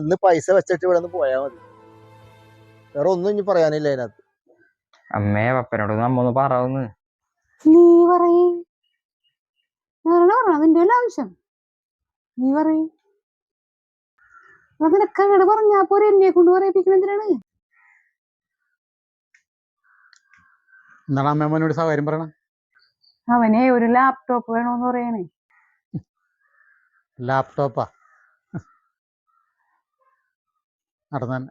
ഇന്ന് പൈസ വെച്ചിട്ട് ഇവിടെ നിന്ന് പോയാൽ മതി. വേറെ ഒന്നും ഇനി പറയാനില്ല അതിനകത്ത്. അമ്മേ പപ്പനോട് നമ്മ ഒന്ന് പറയാവുന്ന് നീ പറയ് ആവശ്യം? നീ പറയ്. അങ്ങോട്ട് പറഞ്ഞാ പോരെ എന്നെ കൊണ്ട് പറയിപ്പിക്കണം എന്തിനാണ്? എന്താണ് അമ്മേമ്മനോട് സൗകര്യം പറയണം. അവനെ ഒരു ലാപ്ടോപ്പ് വേണോന്ന് പറയണേ. ലാപ്ടോപ്പാ നടന്നെ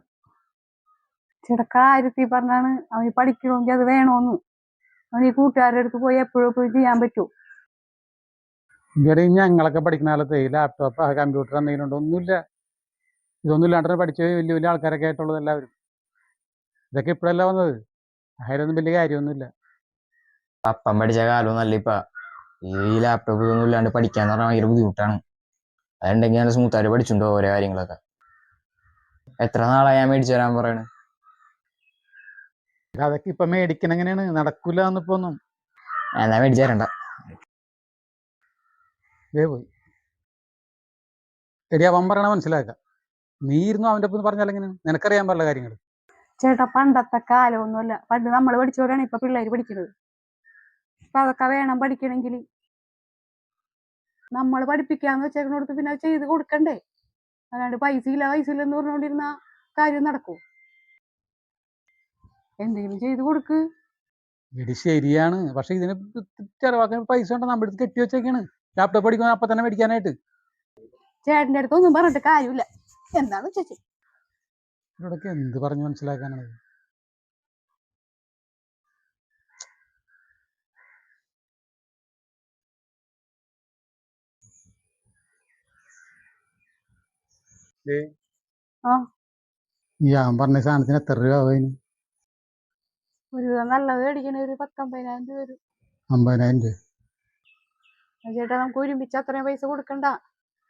ചേട്ടാ കാര്യത്തിൽ പറഞ്ഞാണ് അവന് പഠിക്കണമെങ്കിൽ അത് വേണോന്ന്. അവന് ഈ കൂട്ടുകാരുടെ അടുത്ത് പോയി എപ്പോഴും പോയി ചെയ്യാൻ പറ്റൂ. ഇവിടെ ഞങ്ങളൊക്കെ പഠിക്കുന്ന കാലത്ത് ലാപ്ടോപ്പ് കമ്പ്യൂട്ടർ എന്തെങ്കിലും ഉണ്ടോ? ഒന്നുമില്ല. ഇതൊന്നും ഇല്ലാണ്ട് പഠിച്ച വലിയ വലിയ ആൾക്കാരൊക്കെ ആയിട്ടുള്ളത് എല്ലാവരും. ഇതൊക്കെ ഇപ്പോഴല്ല വന്നത്? അതിലൊന്നും വലിയ കാര്യമൊന്നുമില്ല. അപ്പൻ പഠിച്ച കാലവും നല്ല ഇപ്പ. ഈ ലാപ്ടോപ്പ് ഇതൊന്നും ഇല്ലാണ്ട് പഠിക്കാന്ന് പറഞ്ഞാൽ ഭയങ്കര ബുദ്ധിമുട്ടാണ്. അതുണ്ടെങ്കിൽ നല്ല സ്മൂത്തായിട്ട് പഠിച്ചിട്ടുണ്ടോ ഓരോ കാര്യങ്ങളൊക്കെ? എത്ര നാളായി ഞാൻ മേടിച്ചു തരാൻ പറയണ്? അതൊക്കെ ഇപ്പൊ മേടിക്കണ എങ്ങനെയാണ്? നടക്കൂല എന്നിപ്പോ ഒന്നും എന്നാ മേടിച്ചു തരണ്ട. ഇതേ പോയി. എടി അവൻ പറയണ മനസ്സിലാക്കാം നീ ഇരുന്നു അവന്റെ ഒപ്പം പറഞ്ഞാൽ എങ്ങനെയാണ് നിനക്കറിയാൻ പാടില്ല കാര്യങ്ങൾ ചേട്ടാ പണ്ടത്തെ കാലമൊന്നുമല്ല. പണ്ട് നമ്മൾ പഠിച്ചവരാണ് ഇപ്പൊ പിള്ളേര് പഠിക്കുന്നത്. അപ്പൊ അതൊക്കെ വേണം പഠിക്കണമെങ്കിൽ. നമ്മൾ പഠിപ്പിക്കാന്ന് വെച്ചേക്കണോടത്ത് പിന്നെ ചെയ്ത് കൊടുക്കണ്ടേ? അല്ലാണ്ട് പൈസ ഇല്ല പൈസ ഇല്ലെന്ന് പറഞ്ഞുകൊണ്ടിരുന്ന കാര്യം നടക്കൂ. എന്തെങ്കിലും ചെയ്ത് കൊടുക്ക്. എടി ശരിയാണ്. പക്ഷെ ഇതിന് ചെലവാക്കാൻ പൈസ ഉണ്ട് നമ്മുടെ അടുത്ത് കെട്ടി വെച്ചേക്കാണ്. ലാപ്ടോപ്പ് പഠിക്കാൻ അപ്പൊ തന്നെ മേടിക്കാനായിട്ട്. ചേട്ടന്റെ അടുത്ത് ഒന്നും പറഞ്ഞിട്ട് കാര്യമില്ല. എന്താണ് ചേച്ചി ഇവിടൊക്കെ എന്ത് പറഞ്ഞു മനസ്സിലാക്കാനാണ്? ഞാൻ പറഞ്ഞ സാധനത്തിന് എത്ര രൂപ ആവും ഒരു നല്ലത് മേടിക്കണ ഒരു പത്തമ്പതിനായിരം രൂപ വരും അമ്പതിനായിരം രൂപ ചേട്ടാ നമുക്ക് ഒരുമിച്ച് അത്രയും പൈസ കൊടുക്കണ്ട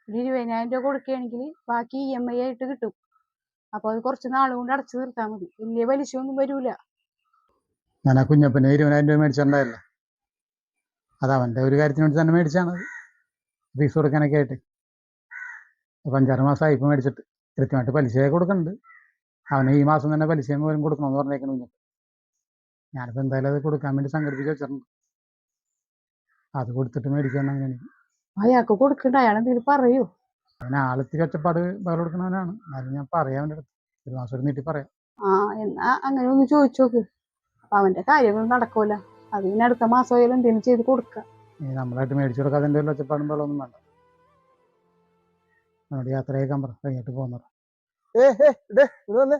ഒരു ഇരുപതിനായിരം രൂപ കൊടുക്കുകയാണെങ്കിൽ ബാക്കി ഇ എം ഐ ആയിട്ട് കിട്ടും അപ്പൊ അത് കുറച്ച് നാൾ കൊണ്ട് അടച്ചു തീർത്താൽ മതി വലിയ പലിശ ഒന്നും വരൂല ഞാൻ ആ കുഞ്ഞപ്പനെ ഇരുപതിനായിരം രൂപ മേടിച്ചിട്ടുണ്ടായല്ലോ അത് അവന്റെ ഒരു കാര്യത്തിന് വേണ്ടി തന്നെ മേടിച്ചാണ് ഫീസ് കൊടുക്കാനൊക്കെ ആയിട്ട് അപ്പം അഞ്ചാറ് മാസമായി ഇപ്പം മേടിച്ചിട്ട് കൃത്യമായിട്ട് പലിശയൊക്കെ കൊടുക്കുന്നുണ്ട് അവന് ഈ മാസം തന്നെ പലിശയും പോലും കൊടുക്കണമെന്ന് പറഞ്ഞേക്കണു കുഞ്ഞിട്ട് ഞാനിപ്പോൾ എന്തായാലും അത് കൊടുക്കാൻ വേണ്ടി സംഘടിപ്പിച്ച് വെച്ചിട്ടുണ്ട്. അത് കൊടുത്തിട്ട് മേടിക്കാൻ അങ്ങനെ അയാൾക്ക് കൊടുക്കണ്ട അയാൾ എന്തെങ്കിലും പറയൂ. അവൻ ആളെത്തിരി ഒച്ചപ്പാട് ബഹളം കൊടുക്കുന്നവനാണ്. എന്നാലും ഞാൻ പറയാം അവന്റെ അടുത്ത്. ഒരു മാസം ഒരു നീട്ടി പറയാം. ആ എന്നാ അങ്ങനെ ഒന്ന് ചോദിച്ചു നോക്ക്. അപ്പൊ അവന്റെ കാര്യങ്ങൾ നടക്കൂല. അത് പിന്നെ അടുത്ത മാസം ആയാലും എന്തെങ്കിലും ചെയ്ത് കൊടുക്കാം. നമ്മളായിട്ട് മേടിച്ചു കൊടുക്കാതെ എന്റെ ഒച്ചപ്പാടും ബഹളമൊന്നും വേണ്ട. നമ്മുടെ യാത്ര അയക്കാൻ പറ കഴിഞ്ഞിട്ട് പോകുന്നത് ഏ ഏ ഇടേ ഇത് വന്നേ.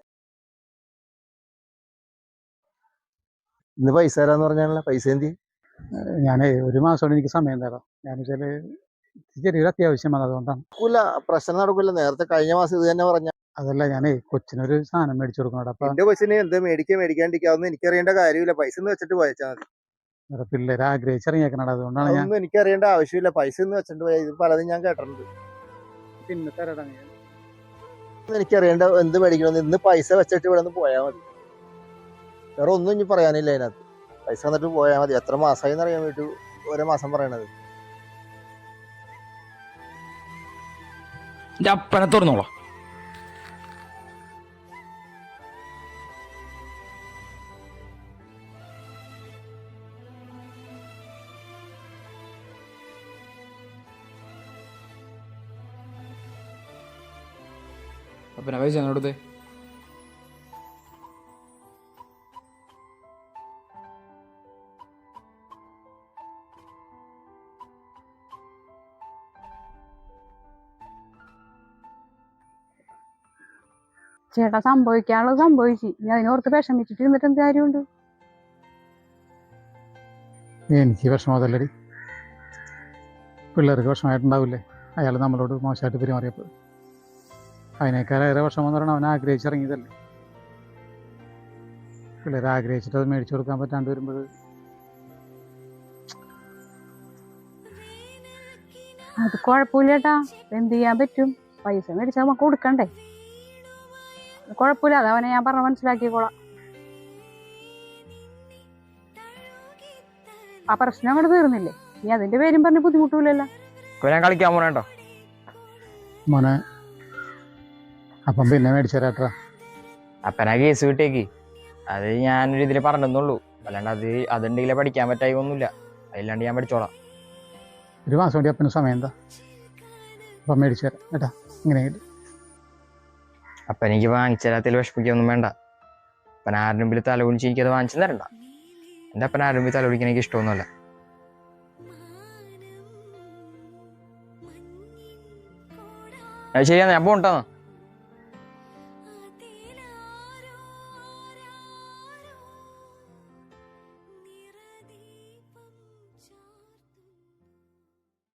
ഇന്ന് പൈസ തരാന്ന് പറഞ്ഞാണല്ലോ. പൈസ എന്തി ഞാൻ ഒരു മാസം എനിക്ക് സമയം തരാം. ഞാൻ വെച്ചാൽ ചെറിയൊരു അത്യാവശ്യം വന്നത് അതുകൊണ്ടാണ്. നടക്കൂല പ്രശ്നം നടക്കൂല. നേരത്തെ കഴിഞ്ഞ മാസം ഇത് തന്നെ പറഞ്ഞ. അതല്ല ഞാനേ കൊച്ചിനൊരു സാധനം മേടിച്ചു കൊടുക്കണം അപ്പൊ എന്റെ കൊച്ചിന് എന്ത് മേടിക്കാൻ മേടിക്കാണ്ടിരിക്കാവുന്ന എനിക്കറിയേണ്ട കാര്യമില്ല. പൈസ എന്ന് വെച്ചിട്ട് പോയച്ചാൽ മതി. പിള്ളേർ ആഗ്രഹിച്ചിറങ്ങിയേക്കണത് അതുകൊണ്ടാണ് ഞാൻ അതൊന്നും എനിക്കറിയേണ്ട ആവശ്യമില്ല. പൈസ എന്ന് വെച്ചിട്ട് പോയാൽ ഇത് പലതും ഞാൻ കേട്ടിട്ടുണ്ട്. പിന്നെ തരാടാ എനിക്കറിയണ്ട എന്ത് മേടിക്കണം ഇന്ന് പൈസ വെച്ചിട്ട് ഇവിടെ നിന്ന് പോയാൽ മതി. വേറെ ഒന്നും ഇനി പറയാനില്ല അതിനകത്ത്. പൈസ വന്നിട്ട് പോയാൽ മതി. എത്ര മാസമായി എന്നറിയാൻ വേണ്ടി ഓരോ മാസം പറയണത്. എന്റെ അപ്പനെ തുറന്നോളാം. അപ്പനെ പൈസ എന്നോടത്തെ ചേട്ടാ സംഭവിക്കാനുള്ളത് സംഭവിച്ചു. ഇനി അതിനോർത്ത് വിഷമിച്ചിട്ട് ഇരുന്നിട്ട് എന്ത് കാര്യമുണ്ട്? എനിക്ക് വിഷമതല്ലടി പിള്ളേർക്ക് വിഷമമായിട്ടുണ്ടാവില്ലേ? അയാൾ നമ്മളോട് മോശമായിട്ട് പെരുമാറിയപ്പോൾ. അതിനേക്കാളേറെ വിഷമം എന്ന് പറഞ്ഞാൽ അവൻ ആഗ്രഹിച്ചിറങ്ങിയതല്ലേ. പിള്ളേർ ആഗ്രഹിച്ചിട്ട് അത് മേടിച്ചു കൊടുക്കാൻ പറ്റാണ്ട് വരുമ്പോൾ അത് കുഴപ്പമില്ല ചേട്ടാ എന്ത് ചെയ്യാൻ പറ്റും? പൈസ മേടിച്ചാൽ നമുക്ക് കൊടുക്കണ്ടേ? അത് കുഴപ്പമില്ല. അത് അവനെ ഞാൻ പറഞ്ഞ മനസ്സിലാക്കിക്കോളാം. ആ പ്രശ്നം അങ്ങോട്ട് തീർന്നില്ലേ? നീ അതിന്റെ പേരും പറഞ്ഞ് ബുദ്ധിമുട്ടില്ലല്ലോ കളിക്കാൻ പോണേട്ടോ. മോനെ അപ്പം പിന്നെ മേടിച്ചു തരാട്ടാ അപ്പനാ കേസ് കിട്ടിയേക്ക്. അത് ഞാനൊരു ഇതിൽ പറഞ്ഞെന്നുള്ളൂ. അല്ലാണ്ട് അത് അതുണ്ടെങ്കിലേ പഠിക്കാൻ പറ്റായി ഒന്നുമില്ല അതില്ലാണ്ട് ഞാൻ പഠിച്ചോളാം. ഒരു മാസം കൂടി അപ്പന് സമയം എന്താ അപ്പം മേടിച്ചു തരാം കേട്ടാ? ഇങ്ങനെ അപ്പം എനിക്ക് വാങ്ങിച്ചു തരാത്തിൽ വിഷമിക്കൊന്നും വേണ്ട. അപ്പൻ ആരുടെ മുമ്പിൽ തല കുടിച്ച് എനിക്കത് വാങ്ങിച്ചു തരണ്ട. എന്റെ അപ്പൻ ആരുടെ മുമ്പിൽ തല കുടിക്കാൻ എനിക്ക് ഇഷ്ടമൊന്നുമല്ല. അത് ശരിയാ ഞാൻ